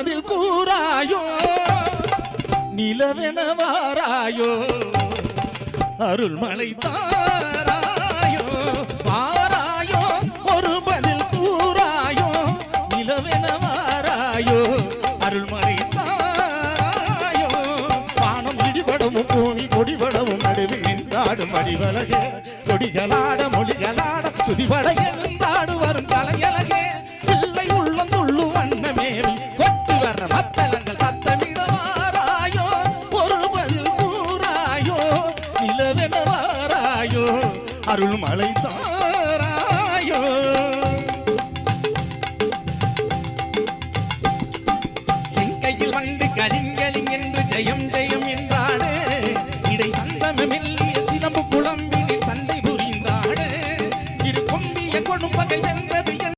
ஒரு பதில் கூறாயோ? நிலவென வாராயோ? அருள்மலை தாராயோ? வாராயோ ஒரு பதில் கூறாயோ? நிலவென வாராயோ? அருள்மலை தாராயோ? வானம் இடிபடவும் பூமி கொடிபடவும் நடுவில் நின்றாடும் வடிவலகே கொடிகளாட மொழிகளாட சுதிபட எழுந்தாடு வரும் தலையலகே. வாராயோ. அருள்மலை தாராயோ. சிங்கையில் வந்து கலிங்கலிங் என்று ஜெயம் ஜெயம் என்றாடு இடை சந்தனமில்லிய சிலம்பு குழம்பினில் சண்டை புரிந்தாடு இரு கொம்பிய கொடும்பகை வென்றது